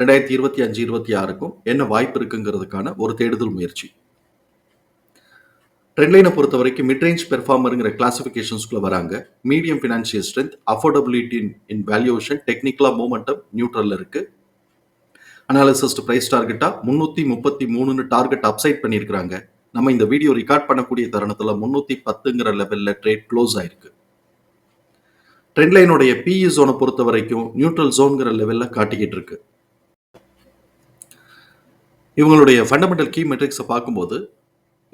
ரெண்டாயிரத்தி இருபத்தி அஞ்சு இருபத்தி ஆறுக்கும் என்ன வாய்ப்பு இருக்குங்கிறதுக்கான ஒரு தேடுதல் முயற்சி. ட்ரெண்ட்லைனை பொறுத்த வரைக்கும் மிட்ரேஞ்ச் பெர்ஃபார்மருங்கிற கிளாசிஃபிகேஷன்ஸ்குள்ள வராங்க. Medium financial strength affordability in valuation டெக்னிக்கலாக மூமெண்டம் நியூட்ரலில் இருக்குது அனாலிசிஸ்ட் ப்ரைஸ் டார்கெட்டாக முந்நூற்றி முப்பத்தி மூணுன்னு டார்கெட் அப்சைட் பண்ணியிருக்கிறாங்க. நம்ம இந்த வீடியோ ரெக்கார்ட் பண்ணக்கூடிய தருணத்தில் முந்நூற்றி பத்துங்கிற லெவலில் ட்ரேட் க்ளோஸ் ஆயிருக்கு. ட்ரெண்ட் லைனுடைய பிஇ ஜோனை பொறுத்த வரைக்கும் நியூட்ரல் ஜோன்கிற லெவலில் காட்டிக்கிட்டு இருக்கு. இவங்களுடைய ஃபண்டமெண்டல் கீ மெட்ரிக்ஸை பார்க்கும்போது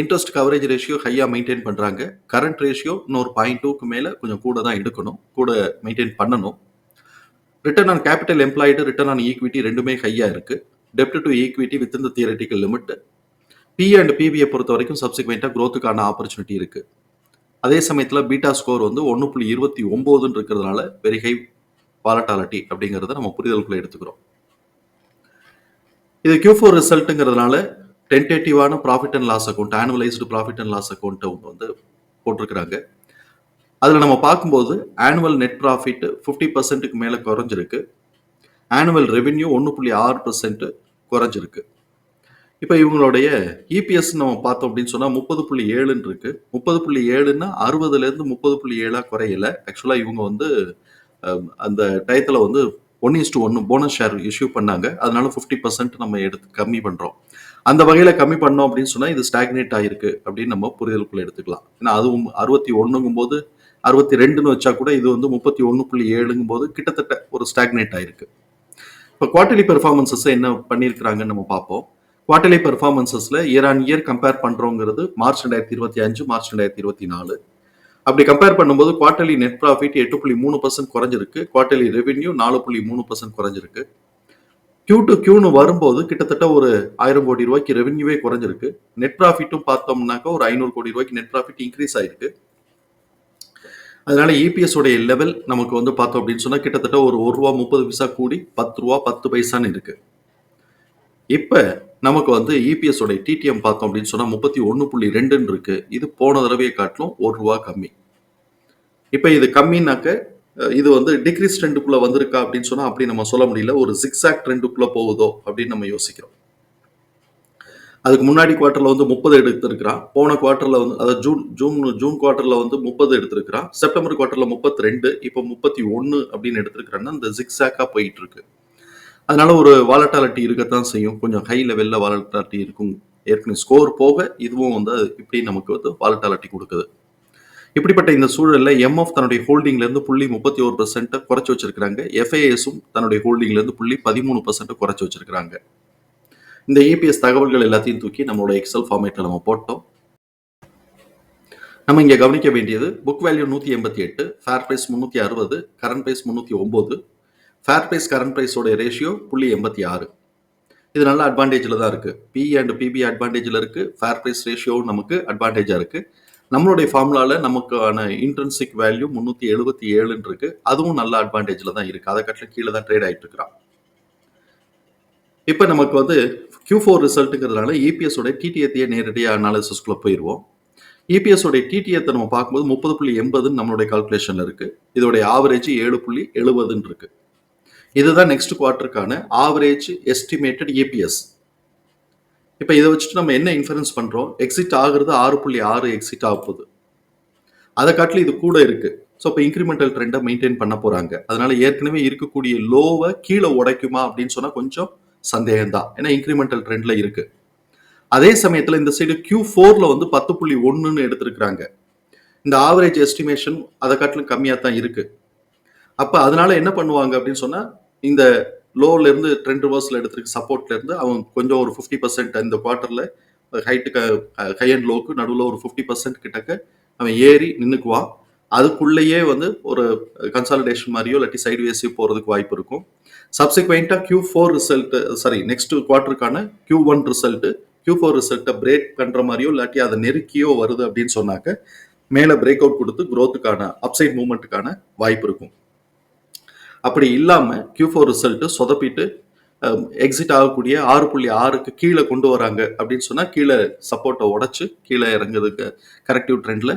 இன்ட்ரெஸ்ட் கவரேஜ் ரேஷியோ ஹையாக மெயின்டைன் பண்ணுறாங்க கரண்ட் ரேஷியோ இன்னொரு பாயிண்ட் டூக்கு மேலே கொஞ்சம் கூட தான் எடுக்கணும். கூட மெயின்டைன் பண்ணணும். Return on capital employed return on equity ரெண்டுமே ஹையாக இருக்குது டெப்ட் டு ஈக்விட்டி வித் இந்த தியரட்டிக்கல் லிமிட் பி அண்ட் பிபியை பொறுத்த வரைக்கும் சப்சிக்வெண்ட்டாக க்ரோத்துக்கான ஆப்பர்ச்சுனிட்டி இருக்குது அதே சமயத்தில் பீட்டா ஸ்கோர் வந்து ஒன்று புள்ளி இருபத்தி ஒம்போதுன்னு இருக்கிறதுனால வெரி ஹை வாலட்டாலிட்டி அப்படிங்கிறத நம்ம புரிதலுக்குள்ளே எடுத்துக்கிறோம். இது கியூ ஃபோர் ரிசல்ட்டுங்கிறதுனால டென்டேட்டிவான profit and loss account annualised profit and loss அக்கௌண்ட்டை அவங்க வந்து போட்டிருக்கிறாங்க. அதில் நம்ம பார்க்கும்போது ஆனுவல் நெட் ப்ராஃபிட் ஃபிஃப்டி பர்சன்ட்டுக்கு மேலே குறைஞ்சிருக்கு. ஆனுவல் ரெவென்யூ ஒன்று புள்ளி ஆறு பர்சன்ட் குறைஞ்சிருக்கு. இப்போ இவங்களுடைய இபிஎஸ் நம்ம பார்த்தோம் அப்படின்னு சொன்னால் முப்பது புள்ளி ஏழுன்னு இருக்கு. முப்பது புள்ளி ஏழுன்னா அறுபதுலேருந்து முப்பது புள்ளி ஏழாக குறையல. ஆக்சுவலாக இவங்க வந்து அந்த டயத்தில் வந்து ஒன் இஸ் டு ஒன்று போனஸ் ஷேர் இஷ்யூ பண்ணாங்க. அதனால ஃபிஃப்டி பர்சன்ட் நம்ம எடுத்து கம்மி பண்ணுறோம் அந்த வகையில் கம்மி பண்ணோம் அப்படின்னு சொன்னால் இது ஸ்டாக்னேட் ஆகிருக்கு அப்படின்னு நம்ம புரிதலுக்குள்ளே எடுத்துக்கலாம். ஏன்னா அதுவும் அறுபத்தி ஒன்றுங்கும் போது அறுபத்தி ரெண்டுன்னு வச்சா கூட இது வந்து முப்பத்தி ஒன்று புள்ளி ஏழுங்கும் போது கிட்டத்தட்ட ஒரு ஸ்டாக்னேட் ஆயிருக்கு. இப்போ குவார்டர்லி பெர்ஃபார்மன்சஸ் என்ன பண்ணியிருக்கிறாங்கன்னு நம்ம பார்ப்போம். குவார்டர்லி பெர்ஃபார்மன்சஸில் இயர் ஆன் இயர் கம்பேர் பண்ணுறோங்கிறது மார்ச் ரெண்டாயிரத்தி இருபத்தி அஞ்சு மார்ச் ரெண்டாயிரத்தி இருபத்தி நாலு. அப்படி கம்பேர் பண்ணும்போது குவார்டர்லி நெட் ப்ராஃபிட் எட்டு புள்ளி மூணு பர்சன்ட் குறைஞ்சிருக்கு. குவார்டர்லி ரெவென்யூ நாலு புள்ளி மூணு பர்சன்ட் குறைஞ்சிருக்கு. கியூ டு கியூன்னு வரும்போது கிட்டத்தட்ட ஒரு ஆயிரம் கோடி ரூபாய்க்கு ரெவென்யூவே குறைஞ்சிருக்கு. நெட் ப்ராஃபிட்டும் பார்த்தோம்னாக்கா ஒரு ஐநூறு கோடி ரூபாய்க்கு நெட் ப்ராஃபிட் இன்க்ரீஸ் ஆயிருக்கு. அதனால இபிஎஸ் உடைய லெவல் நமக்கு வந்து பார்த்தோம் அப்படின்னு சொன்னால் கிட்டத்தட்ட ஒரு ஒரு ரூபா முப்பது பைசா கூடி பத்து ரூபா பத்து பைசான்னு இருக்கு. இப்போ நமக்கு வந்து இபிஎஸ் உடைய டிடிஎம் பார்த்தோம் அப்படின்னு சொன்னால் முப்பத்தி ஒன்று புள்ளி ரெண்டுன்னு இருக்குது இது போன தடவையை காட்டிலும் ஒரு ரூபா கம்மி. இப்போ இது கம்மினாக்க இது வந்து டிக்ரீஸ் ட்ரெண்டுக்குள்ளே வந்திருக்கா அப்படின்னு சொன்னால் அப்படி நம்ம சொல்ல முடியல. ஒரு ஜிக்ஸாக் ட்ரெண்டுக்குள்ளே போகுதோ அப்படின்னு நம்ம யோசிக்கிறோம். அதுக்கு முன்னாடி குவார்ட்டரில் வந்து முப்பது எடுத்திருக்கிறான். போன குவார்ட்டரில் வந்து அதாவது ஜூன் ஜூன் ஜூன் குவார்ட்டரில் வந்து முப்பது எடுத்திருக்கிறான். செப்டம்பர் குவார்ட்டரில் முப்பத்தி ரெண்டு இப்போ முப்பத்தி ஒன்று அப்படின்னு எடுத்திருக்கிறான்னா இந்த ஜிக்ஸாக்காக போயிட்டு இருக்கு. அதனால ஒரு வாலட்டாலிட்டி இருக்கத்தான் செய்யும். கொஞ்சம் ஹை லெவல்ல வாலட்டாலிட்டி இருக்கும். ஏற்கனவே ஸ்கோர் போக இதுவும் வந்து இப்படி நமக்கு வந்து வாலட்டாலிட்டி கொடுக்குது. இப்படிப்பட்ட இந்த சூழலில் எம்எஃப் தன்னுடைய ஹோல்டிங்லேருந்து புள்ளி முப்பத்தி ஒரு பர்சென்ட்டை குறைச்சி வச்சிருக்கிறாங்க. எஃப்ஐஎஸும் தன்னுடைய ஹோல்டிங்லேருந்து புள்ளி பதிமூணு பர்சன்ட் குறைச்சி வச்சிருக்கிறாங்க. இந்த ஏபிஎஸ் தகவல்கள் எல்லாத்தையும் தூக்கி நம்மளோட எக்ஸல் ஃபார்மேட்டில் நம்ம போட்டோம். நம்ம இங்கே கவனிக்க வேண்டியது புக் வேல்யூ நூற்றி எண்பத்தி எட்டு ஃபேர் ப்ரைஸ் முந்நூற்றி அறுபது கரண்ட் ப்ரைஸ் முந்நூற்றி ஒம்பது ஃபேர் ப்ரைஸ் கரண்ட் ப்ரைஸோடைய ரேஷியோ புள்ளி எண்பத்தி ஆறு. இது நல்ல அட்வான்டேஜில் தான் இருக்குது பி அண்ட் பிபி அட்வான்டேஜில் இருக்குது ஃபேர் ப்ரைஸ் ரேஷியோவும் நமக்கு அட்வான்டேஜாக இருக்குது நம்மளுடைய ஃபார்முலாவில் நமக்கான இன்ட்ரென்சிக் வேல்யூ முந்நூற்றி எழுபத்தி ஏழுன்னு இருக்குது அதுவும் நல்ல அட்வான்டேஜில் தான் இருக்குது அதை கட்டில கீழே தான் ட்ரேட் ஆகிட்டு இருக்கிறான். இப்போ நமக்கு வந்து கியூ ஃபோர் ரிசல்ட்டுங்கிறதுனால இபிஎஸ் டிடிஎத்தையே நேரடியாக அனாலிசிஸ்குள்ள போயிடுவோம் இபிஎஸோடைய டிடிஎத்தை நம்ம பார்க்கும்போது முப்பது புள்ளி எண்பதுன்னு நம்மளுடைய கால்குலேஷனில் இருக்குது இதோடைய ஆவரேஜ் ஏழு புள்ளி எழுபதுன்னு இருக்குது இதுதான் நெக்ஸ்ட் குவார்ட்டருக்கான ஆவரேஜ் எஸ்டிமேட்டட் இபிஎஸ் இப்போ இதை வச்சுட்டு நம்ம என்ன இன்ஃபரன்ஸ் பண்ணுறோம் எக்ஸிட் ஆகுறது ஆறு புள்ளி ஆறு எக்ஸிட் ஆக போகுது. அதை காட்டிலும் இது கூட இருக்குது ஸோ இப்போ இன்க்ரிமெண்டல் ட்ரெண்டை மெயின்டைன் பண்ண போகிறாங்க அதனால ஏற்கனவே இருக்கக்கூடிய லோவை கீழே உடைக்குமா அப்படின்னு சொன்னால் கொஞ்சம் சந்தேகம் தான் ஏன்னா இன்க்ரிமெண்டல் ட்ரெண்டில் இருக்குது அதே சமயத்தில் இந்த சைடு கியூ ஃபோரில் வந்து பத்து புள்ளி ஒன்றுன்னு எடுத்திருக்கிறாங்க. இந்த ஆவரேஜ் எஸ்டிமேஷன் அதை காட்டிலும் கம்மியாக தான் இருக்குது அப்போ அதனால என்ன பண்ணுவாங்க அப்படின்னு சொன்னால் இந்த லோலேருந்து ட்ரெண்ட் ரிவர்ஸில் எடுத்திருக்க சப்போர்ட்லேருந்து அவன் கொஞ்சம் ஒரு ஃபிஃப்டி பர்சன்ட் இந்த குவார்ட்டரில் ஹைட்டுக்கு ஹை அண்ட் லோக்கு நடுவில் ஒரு ஃபிஃப்டி பர்சன்ட் கிட்டக்க அவன் ஏறி நின்றுக்குவான் அதுக்குள்ளேயே வந்து ஒரு கன்சாலிடேஷன் மாதிரியோ இல்லாட்டி சைடு போகிறதுக்கு வாய்ப்பு இருக்கும். சப்சிக்வெண்ட்டாக Q four result sorry next குவார்ட்டருக்கான Q one result Q four ரிசல்ட்டை பிரேக் பண்ணுற மாதிரியோ இல்லாட்டி அதை நெருக்கியோ வருது அப்படின்னு சொன்னாக்க மேலே பிரேக் அவுட் கொடுத்து க்ரோத்துக்கான அப்சைட் மூமெண்ட்டுக்கான வாய்ப்பு இருக்கும். அப்படி இல்லாமல் கியூ ஃபோர் ரிசல்ட்டு சொதப்பிட்டு எக்ஸிட் ஆகக்கூடிய ஆறு புள்ளி ஆறுக்கு கீழே கொண்டு வராங்க அப்படின்னு சொன்னால் கீழே சப்போர்ட்டை உடைச்சு கீழே இறங்குறதுக்கு கரெக்டிவ் ட்ரெண்டில்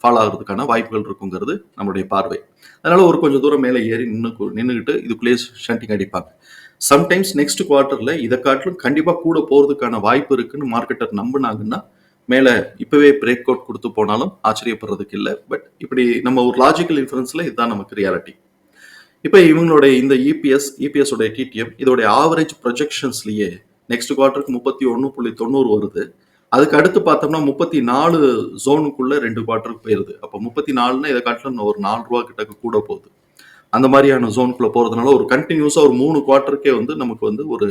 ஃபாலோ ஆகிறதுக்கான வாய்ப்புகள் இருக்குங்கிறது நம்மளுடைய பார்வை. அதனால் ஒரு கொஞ்சம் தூரம் மேலே ஏறி நின்று நின்றுக்கிட்டு இதுக்குள்ளேயே ஷண்டிங் அடிப்பாங்க. சம்டைம்ஸ் நெக்ஸ்ட் குவார்ட்டரில் இதை காட்டிலும் கண்டிப்பாக கூட போகிறதுக்கான வாய்ப்பு இருக்குன்னு மார்க்கெட்டர் நம்பினாங்கன்னா மேலே இப்போவே பிரேக் அவுட் கொடுத்து போனாலும் ஆச்சரியப்படுறதுக்கு இல்லை. பட் இப்படி நம்ம ஒரு லாஜிக்கல் இன்ஃபரன்ஸில் இதுதான் நமக்கு ரியாலிட்டி இப்போ இவங்களுடைய இந்த இபிஎஸ் இபிஎஸ் உடைய டிடிஎம் இதோடைய ஆவரேஜ் ப்ரொஜெக்ஷன்ஸ்லயே நெக்ஸ்ட் குவார்ட்டருக்கு முப்பத்தி ஒன்று புள்ளி தொண்ணூறு வருது. அதுக்கு அடுத்து பார்த்தோம்னா முப்பத்தி நாலு ஜோனுக்குள்ள ரெண்டு குவார்ட்டருக்கு போயிருது. அப்போ முப்பத்தி நாலுனா இதை காட்டிலும் இன்னும் ஒரு நாலு ரூபா கிட்டக்கு கூட போகுது. அந்த மாதிரியான ஜோனுக்குள்ள போறதுனால ஒரு கண்டினியூஸா ஒரு மூணு குவார்ட்டருக்கே வந்து நமக்கு வந்து ஒரு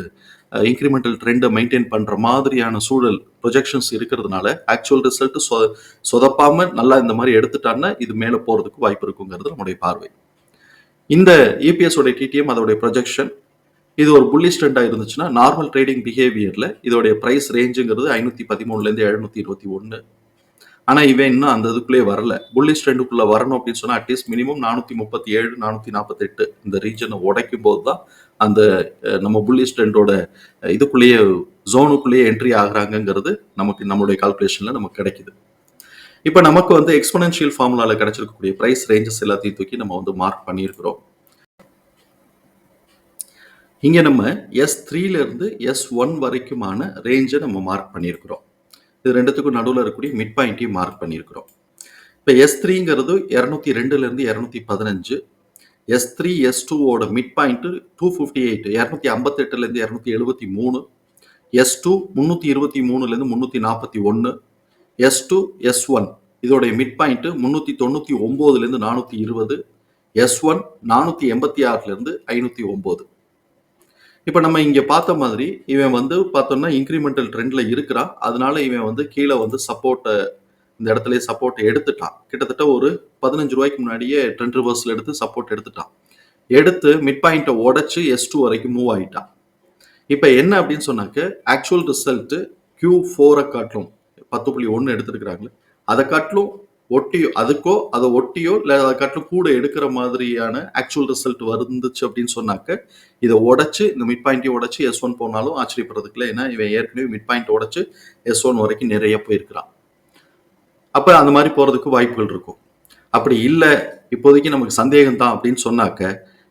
இன்க்ரிமெண்டல் ட்ரெண்டை மெயின்டைன் பண்ற மாதிரியான சூழல் ப்ரொஜெக்ஷன்ஸ் இருக்கிறதுனால ஆக்சுவல் ரிசல்ட் சொ சொதப்பாம நல்லா இந்த மாதிரி எடுத்துட்டான்னா இது மேலே போறதுக்கு வாய்ப்பு இருக்குங்கிறது நம்முடைய பார்வை. இந்த இபிஎஸ் உடைய டிடிஎம் அதோடைய ப்ரொஜெக்ஷன் இது ஒரு புள்ளி ஸ்ட்ரெண்டாக இருந்துச்சுன்னா நார்மல் ட்ரேடிங் பிஹேவியரில் இதோடைய ப்ரைஸ் ரேஞ்சுங்கிறது ஐநூற்றி பதிமூணுலேருந்து எழுநூற்றி இருபத்தி ஒன்று ஆனால் இவன் இன்னும் அந்த இதுக்குள்ளே வரல. புள்ளி ஸ்ட்ரெண்டுக்குள்ளே வரணும் அப்படின்னு சொன்னால் அட்லீஸ்ட் மினிமம் நானூற்றி முப்பத்தி ஏழு நானூற்றி நாற்பத்தெட்டு இந்த ரீஜனை உடைக்கும் போது தான் அந்த நம்ம புள்ளி ஸ்ட்ரெண்டோட இதுக்குள்ளேயே ஜோனுக்குள்ளேயே என்ட்ரி ஆகுறாங்கங்கிறது நமக்கு நம்மளுடைய கால்குலேஷனில் நமக்கு கிடைக்குது. இப்போ நமக்கு வந்து எக்ஸ்பனன்ஷியல் ஃபார்முலால கிடைச்சிருக்கக்கூடிய பிரைஸ் ரேஞ்சஸ் எல்லாத்தையும் தூக்கி நம்ம வந்து மார்க் பண்ணியிருக்கிறோம். இங்கே நம்ம எஸ் த்ரீலேருந்து எஸ் ஒன் வரைக்குமான ரேஞ்சை நம்ம மார்க் பண்ணியிருக்கிறோம். இது ரெண்டுத்துக்கும் நடுவில் இருக்கக்கூடிய மிட் பாயிண்ட்டையும் மார்க் பண்ணியிருக்கிறோம். இப்போ எஸ் த்ரீங்கிறது இரநூத்தி ரெண்டுலேருந்து இரநூத்தி பதினஞ்சு. எஸ் த்ரீ எஸ் டூவோட mid point two fifty eight இரநூத்தி ஐம்பத்தெட்டுலேருந்து இரநூத்தி எழுபத்தி மூணு. எஸ் டூ முந்நூற்றி இருபத்தி மூணுலேருந்து முந்நூற்றி நாற்பத்தி ஒன்று எஸ் டூ எஸ் ஒன் இதோடைய மிட் பாயிண்ட்டு முந்நூற்றி தொண்ணூற்றி ஒம்போதுலேருந்து நானூற்றி இருபது. எஸ் ஒன் நானூற்றி எண்பத்தி ஆறுலேருந்து ஐநூற்றி ஒம்பது. இப்போ நம்ம இங்கே பார்த்த மாதிரி இவன் வந்து பார்த்தோம்னா இன்க்ரிமெண்டல் ட்ரெண்டில் இருக்கிறான். அதனால இவன் வந்து கீழே வந்து சப்போர்ட்டை இந்த இடத்துல சப்போர்ட் எடுத்துட்டான். கிட்டத்தட்ட ஒரு பதினஞ்சு ரூபாய்க்கு முன்னாடியே ட்ரெண்ட் ரிவர்ஸில் எடுத்து சப்போர்ட் எடுத்துட்டான். எடுத்து மிட் பாயிண்ட்டை உடச்சி எஸ் டூ வரைக்கும் மூவ் ஆகிட்டான் இப்போ என்ன அப்படின்னு சொன்னாக்க ஆக்சுவல் ரிசல்ட்டு கியூ ஃபோரை காட்டும் பத்து புள்ளி ஒன்று எடுத்திருக்கிறாங்களே அதை காட்டிலும் ஒட்டியோ அதுக்கோ அதை ஒட்டியோ இல்லை அதை காட்டிலும் கூட எடுக்கிற மாதிரியான ஆக்சுவல் ரிசல்ட் வந்துச்சு அப்படின்னு சொன்னாக்க இதை உடைச்சு இந்த மிட் பாயிண்ட்டையும் உடச்சி எஸ் ஒன் போனாலும் ஆச்சரியப்படுறதுக்கு இல்லை ஏன்னா இவன் ஏற்கனவே மிட் பாயிண்ட் உடச்சி எஸ் ஒன் வரைக்கும் நிறைய போயிருக்கிறான். அப்போ அந்த மாதிரி போகிறதுக்கு வாய்ப்புகள் இருக்கும். அப்படி இல்லை இப்போதைக்கு நமக்கு சந்தேகம் தான் அப்படின்னு சொன்னாக்க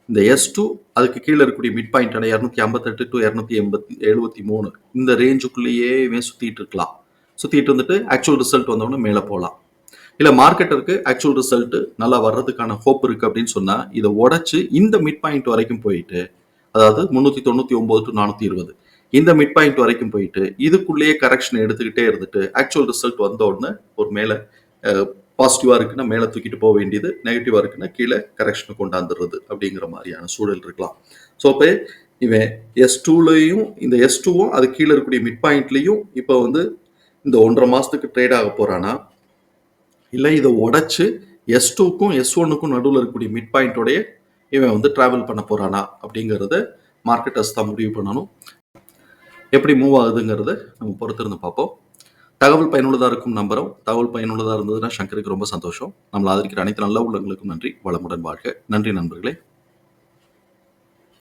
இந்த எஸ் டூ அதுக்கு கீழே இருக்கக்கூடிய மிட் பாயிண்டான இரநூத்தி ஐம்பத்தெட்டு டு இரநூத்தி எண்பத்தி எழுபத்தி மூணு இந்த ரேஞ்சுக்குள்ளேயே இவன் சுற்றிட்டு இருக்கலாம். சுற்றிட்டு இருந்துட்டு ஆக்சுவல் ரிசல்ட் வந்தோடனே மேலே போகலாம். இல்லை மார்க்கெட்டருக்கு ஆக்சுவல் ரிசல்ட் நல்லா வர்றதுக்கான ஹோப் இருக்கு அப்படின்னு சொன்னால் இதை உடைச்சு இந்த மிட் பாயிண்ட் வரைக்கும் போயிட்டு அதாவது முந்நூற்றி தொண்ணூற்றி ஒம்பது டு நானூற்றி இருபது. இந்த மிட் பாயிண்ட் வரைக்கும் போயிட்டு இதுக்குள்ளேயே கரெக்ஷன் எடுத்துக்கிட்டே இருந்துட்டு ஆக்சுவல் ரிசல்ட் வந்த உடனே ஒரு மேலே பாசிட்டிவாக இருக்குன்னா மேலே தூக்கிட்டு போக வேண்டியது நெகட்டிவாக இருக்குன்னா கீழே கரெக்ஷனை கொண்டாந்துடுறது அப்படிங்கிற மாதிரியான சூழல் இருக்கலாம். ஸோ இப்போ இவன் எஸ் டூலையும் இந்த எஸ் டூவும் அது கீழே இருக்கக்கூடிய மிட் பாயிண்ட்லையும் இப்போ வந்து இந்த ஒன்றரை மாதத்துக்கு ட்ரேட் ஆக போகிறானா இல்லை இதை உடச்சி எஸ் டூக்கும் எஸ் ஒன்னுக்கும் நடுவில் இருக்கக்கூடிய மிட் பாயிண்ட்டோடைய இவன் வந்து ட்ராவல் பண்ண போகிறானா அப்படிங்கிறத மார்க்கெட்டர்ஸ் தான் முடிவு பண்ணணும். எப்படி மூவ் ஆகுதுங்கிறத நம்ம பொறுத்திருந்து பார்ப்போம். தகவல் பயனுள்ளதாக இருக்கும் நம்பரும் தகவல் பயனுள்ளதாக இருந்ததுன்னா சங்கருக்கு ரொம்ப சந்தோஷம். நம்மளை ஆதரிக்கிற அனைத்து நல்ல உள்ளங்களுக்கும் நன்றி. வளமுடன் வாழ்க. நன்றி நண்பர்களே.